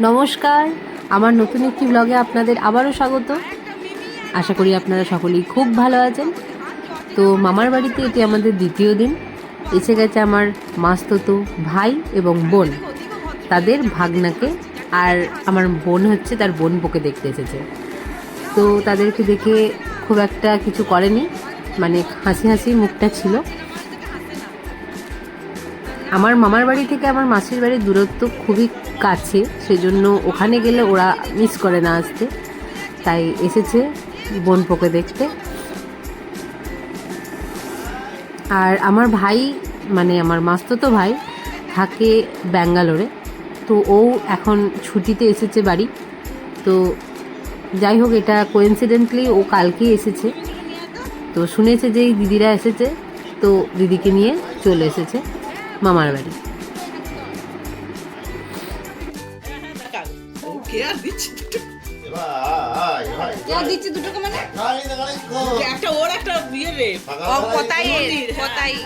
নমস্কার। আমার নতুন একটি ব্লগে আপনাদের আবারও স্বাগত। আশা করি আপনারা সকলেই খুব ভালো আছেন। তো মামার বাড়িতে এটি আমাদের দ্বিতীয় দিন। এসে গেছে আমার মাস্ততো ভাই এবং বোন। তাদের ভাগনাকে আর আমার বোন হচ্ছে তার বোন পোকে দেখতে এসেছে। তো তাদেরকে দেখে খুব একটা কিছু করেনি। মানে হাসি হাসি মুখটা ছিল। আমার মামার বাড়ি থেকে আমার মাসির বাড়ির দূরত্ব খুবই কাছে, সেজন্য ওখানে গেলে ওরা মিস করে না আসতে। তাই এসেছে বোন পোকে দেখতে। আর আমার ভাই মানে আমার মাস্ততো ভাই, থাকে ব্যাঙ্গালোরে। তো ও এখন ছুটিতে এসেছে বাড়ি। তো যাই হোক, এটা কোয়েন্সিডেন্টলি ও কালকেই এসেছে। তো শুনেছে যে এই দিদিরা এসেছে। তো দিদিকে নিয়ে চলে এসেছে মামার বাড়ি। দিচ্ছে দুটোকে মানে? একটা ওর একটা বিয়ে রে। কোথায় হ্যাঁ। কোথায়?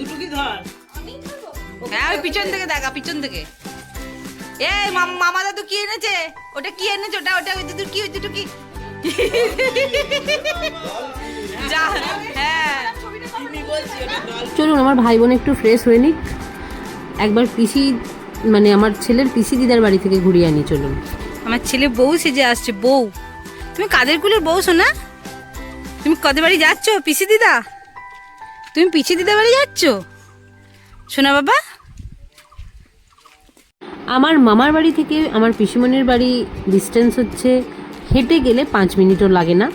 দুটো কি ধর। হ্যাঁ ওই পিছন থেকে দেখা পিছন থেকে। এই মামা দাদু কি এনেছে? ওটা কি এনেছে? ওটা ওটা ওই দুটো কি ওই দুটো কি? হ্যাঁ। চলুন আমার ভাই বোন একটু ফ্রেশ হয়ে নিক। একবার পিসি মানে আমার ছেলের পিসি দিদার বাড়ি থেকে ঘুরিয়ে আনি চলুন। আমার ছেলে বউ সেজে আসছে, বউ। তুমি কাদের কুলের বউ শোনা তুমি কদের বাড়ি যাচ্ছ, পিসি দিদা? তুমি পিসি দিদা বাড়ি যাচ্ছ? শোনা বাবা? আমার মামার বাড়ি থেকে আমার পিসিমণির বাড়ি ডিস্টেন্স হচ্ছে, হেঁটে গেলে পাঁচ মিনিটও লাগে না।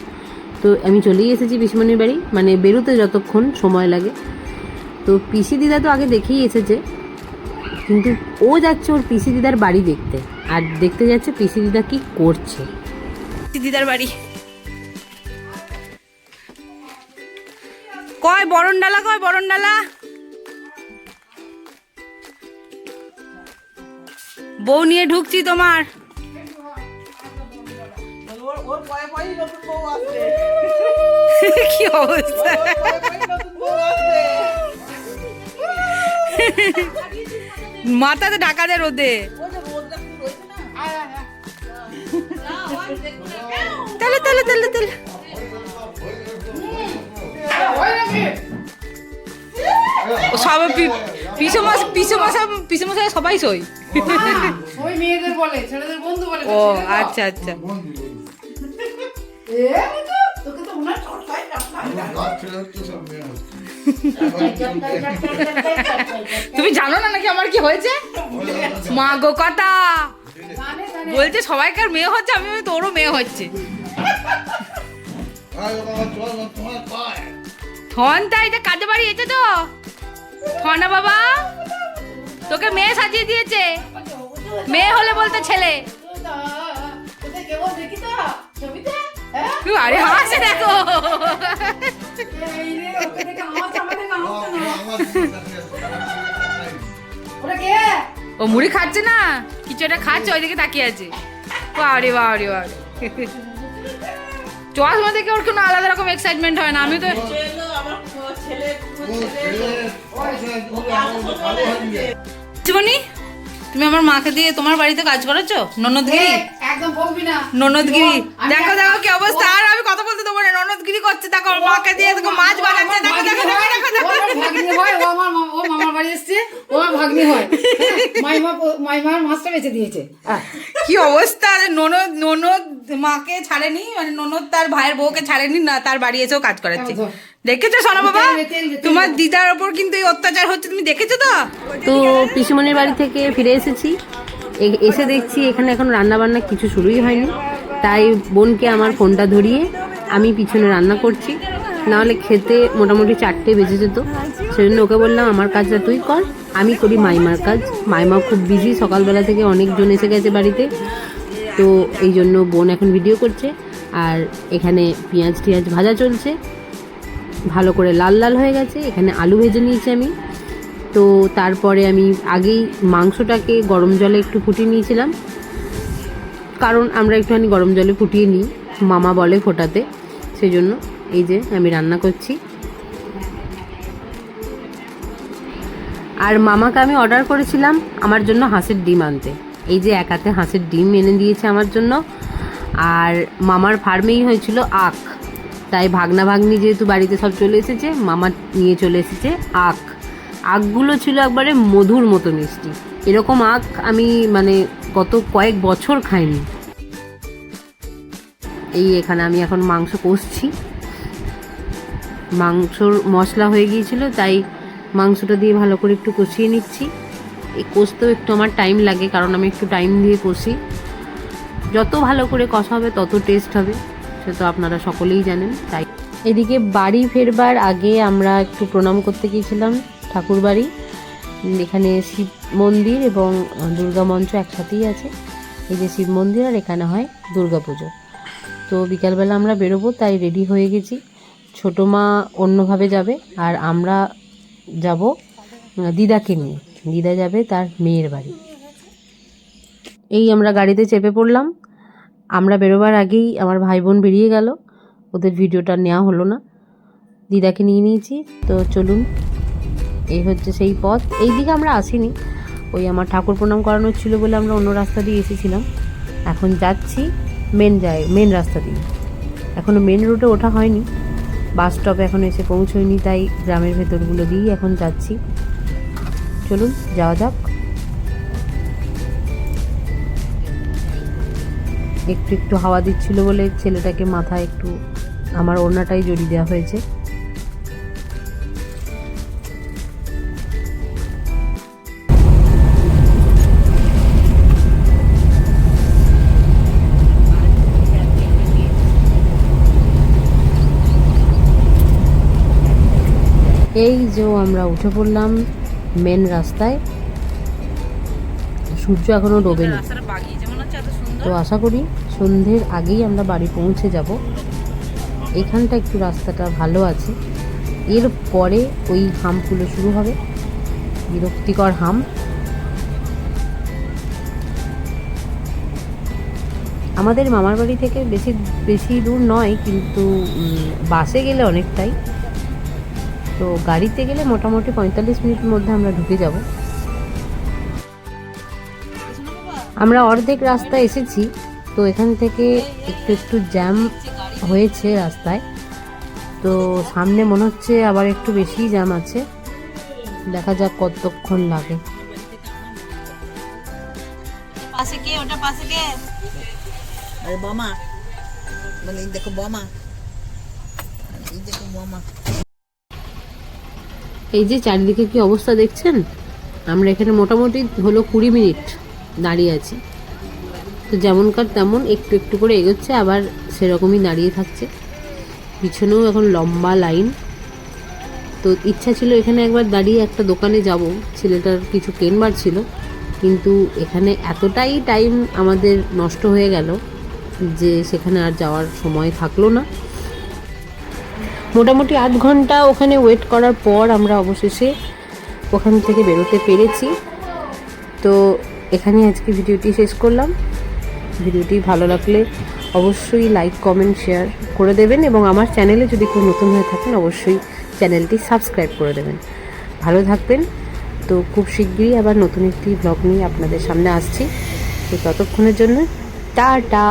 তো আমি চলেই এসেছি পিসিমণির বাড়ি মানে বেরোতে যতক্ষণ সময় লাগে। তো পিসি দিদা তো আগে দেখেই এসেছে, কিন্তু ও যাচ্ছে ওর পিসি দিদার বাড়ি দেখতে। আর দেখতে যাচ্ছে পিসি দিদা কি করছে। দিদার বাড়ি। কয় বরণ ডালা কয় বরণ ডালা বউ নিয়ে ঢুকছি তোমার। কি অবস্থা? মাথাতে ঢাকা দে রোদে। তাহলে তাহলে তাহলে তাহলে সব পিসো মাস পিসো মাসা পিসো মাসা সবাই সই। ওই মেয়েদের বলে ছেলেদের বন্ধু বলে ও আচ্ছা আচ্ছা। এ তোকে তো চটকাই তুমি জানো না নাকি আমার কি হয়েছে? মা গো কথা। বলছে সবাইকার মেয়ে হচ্ছে আমি তোরও মেয়ে হচ্ছে। থন তাই এটা কাজে বাড়ি এসে তো। থনা বাবা, তোকে মেয়ে সাজিয়ে দিয়েছে। মেয়ে হলে বলতে ছেলে। আরে হাসে দেখো। ও মুড়ি খাচ্ছে না? কিছু একটা খাচ্ছে, ওইদিকে তাকিয়ে আছে। বাড়ি বাড়ি বাড়ি চশমা দেখে ওর কোনো আলাদা রকম এক্সাইটমেন্ট হয় না। আমি তো জীবনী তুমি আমার মাকে দিয়ে তোমার বাড়িতে কাজ করেছ? ননদগিরি? একদম বকবি না। ননদগিরি। দেখো দেখো কি অবস্থা। আর আমি কথা বলতে দেবো না। ননদগিরি করছে। দেখো মাকে দিয়ে দেখো মাছ বানাচ্ছে দেখো দেখো দেখো দেখো দেখো ও আমার ভাগ্নি হয় ও আমার মা- ও মামার বাড়ি এসছে ও ভাগ্নি হয়। মাইমা মাইমার মাছটা বেঁচে দিয়েছে। কি অবস্থা? ননদ ননদ মাকে ছাড়েনি মানে ননদ তার ভাইয়ের বউকে ছাড়েনি না তার বাড়ি এসেও কাজ করাচ্ছে। ধর। দেখেছ সোনা বাবা? তোমার দিদার ওপর কিন্তু এই অত্যাচার হচ্ছে তুমি দেখেছ তো? তো পিসিমণির বাড়ি থেকে ফিরে এসেছি। এসে দেখছি এখানে এখন রান্না বান্না কিছু শুরুই হয়নি। তাই বোনকে আমার ফোনটা ধরিয়ে আমি পিছনে রান্না করছি। নাহলে খেতে মোটামুটি চারটে বেজে যেত। সেজন্য ওকে বললাম আমার কাজটা তুই কর। আমি করি মাইমার কাজ। মাইমা খুব বিজি সকালবেলা থেকে অনেকজন এসে গেছে বাড়িতে। তো এই জন্য বোন এখন ভিডিও করছে। আর এখানে পেঁয়াজ টিয়াজ ভাজা চলছে। ভালো করে লাল লাল হয়ে গেছে। এখানে আলু ভেজে নিয়েছি আমি। তো তারপরে আমি আগেই মাংসটাকে গরম জলে একটু ফুটিয়ে নিয়েছিলাম। কারণ আমরা একটুখানি গরম জলে ফুটিয়ে নিই। মামা বলে ফোটাতে। সেই জন্য এই যে আমি রান্না করছি। আর মামাকে আমি অর্ডার করেছিলাম আমার জন্য হাঁসের ডিম আনতে। এই যে এক হাতে হাঁসের ডিম এনে দিয়েছে আমার জন্য। আর মামার ফার্মেই হয়েছিল আখ। তাই ভাগনা ভাগ্নি যেহেতু বাড়িতে সব চলে এসেছে, মামা নিয়ে চলে এসেছে আখ। আখগুলো ছিল একবারে মধুর মতো মিষ্টি। এরকম আখ আমি মানে গত কয়েক বছর খাইনি। এই এখানে আমি এখন মাংস কষছি। মাংসর মশলা হয়ে গিয়েছিল, তাই মাংসটা দিয়ে ভালো করে একটু কষিয়ে নিচ্ছি। এই কষতেও একটু আমার টাইম লাগে, কারণ আমি একটু টাইম দিয়ে কষি। যত ভালো করে কষা হবে তত টেস্ট হবে, সে তো আপনারা সকলেই জানেন, তাই। এদিকে বাড়ি ফেরবার আগে আমরা একটু প্রণাম করতে গিয়েছিলাম ঠাকুর বাড়ি এখানে শিব মন্দির এবং দুর্গা মঞ্চ একসাথেই আছে। এই যে শিব মন্দির আর এখানে হয় দুর্গা পুজো তো বিকালবেলা আমরা বেরোবো, তাই রেডি হয়ে গেছি। ছোটো মা অন্যভাবে যাবে, আর আমরা যাব দিদাকে নিয়ে। দিদা যাবে তার মেয়ের বাড়ি। এই আমরা গাড়িতে চেপে পড়লাম। আমরা বেরোবার আগেই আমার ভাই বোন বেরিয়ে গেল। ওদের ভিডিওটা নেওয়া হলো না। দিদাকে নিয়ে নিয়েছি। তো চলুন, এই হচ্ছে সেই পথ। এই দিকে আমরা আসিনি। ওই আমার ঠাকুর প্রণাম করানোর ছিল বলে আমরা অন্য রাস্তা দিয়ে এসেছিলাম। এখন যাচ্ছি মেন যায় মেন রাস্তা দিয়ে। এখনও মেন রুটে ওঠা হয়নি। বাস স্টপে এখন এসে পৌঁছয়নি, তাই গ্রামের ভেতরগুলো দিয়েই এখন যাচ্ছি। চলুন, যাওয়া যাক। একটু একটু হাওয়া দিচ্ছিল বলে ছেলেটাকে মাথায় একটু আমার ওড়নাটাই জড়িয়ে দেওয়া হয়েছে। এই যে আমরা উঠে পড়লাম মেন রাস্তায় সূর্য এখনও ডোবেনি। তো আশা করি সন্ধ্যের আগেই আমরা বাড়ি পৌঁছে যাব। এখানটা একটু রাস্তাটা ভালো আছে। এর পরে ওই হামগুলো শুরু হবে। বিরক্তিকর হাম। আমাদের মামার বাড়ি থেকে বেশি বেশি দূর নয় কিন্তু বাসে গেলে অনেকটাই। তো গাড়িতে গেলে মোটামুটি পঁয়তাল্লিশ মিনিটের মধ্যে আমরা ঢুকে যাব। আমরা অর্ধেক রাস্তা এসেছি তো এখান থেকে একটু একটু জ্যাম হয়েছে রাস্তায়। তো সামনে মনে হচ্ছে আবার একটু বেশি জ্যাম আছে। দেখা যাক কতক্ষণ লাগে। পাশে কে? ওটা পাশে কে? আরে বমা বলে দেখো বমা। এই দেখো বমা। এই যে চারিদিকে কি অবস্থা দেখছেন? আমরা এখানে মোটামুটি হলো কুড়ি মিনিট দাঁড়িয়ে আছি। তো যেমনকার তেমন একটু একটু করে এগোচ্ছে, আবার সেরকমই দাঁড়িয়ে থাকছে। পিছনেও এখন লম্বা লাইন। তো ইচ্ছা ছিল এখানে একবার দাঁড়িয়ে একটা দোকানে যাব। ছেলেটার কিছু কেনবার ছিল। কিন্তু এখানে এতটাই টাইম আমাদের নষ্ট হয়ে গেল যে সেখানে আর যাওয়ার সময় থাকল না। মোটামুটি আধ ঘণ্টা ওখানে ওয়েট করার পর আমরা অবশেষে ওখান থেকে বেরোতে পেরেছি। তো এখানে আজকে ভিডিওটি শেষ করলাম। ভিডিওটি ভালো লাগলে অবশ্যই লাইক কমেন্ট শেয়ার করে দেবেন এবং আমার চ্যানেলে যদি কেউ নতুন হয়ে থাকেন, অবশ্যই চ্যানেলটি সাবস্ক্রাইব করে দেবেন। ভালো থাকবেন। তো খুব শিগগিরই আবার নতুন একটি ব্লগ নিয়ে আপনাদের সামনে আসছি। তো ততক্ষণের জন্য, টাটা!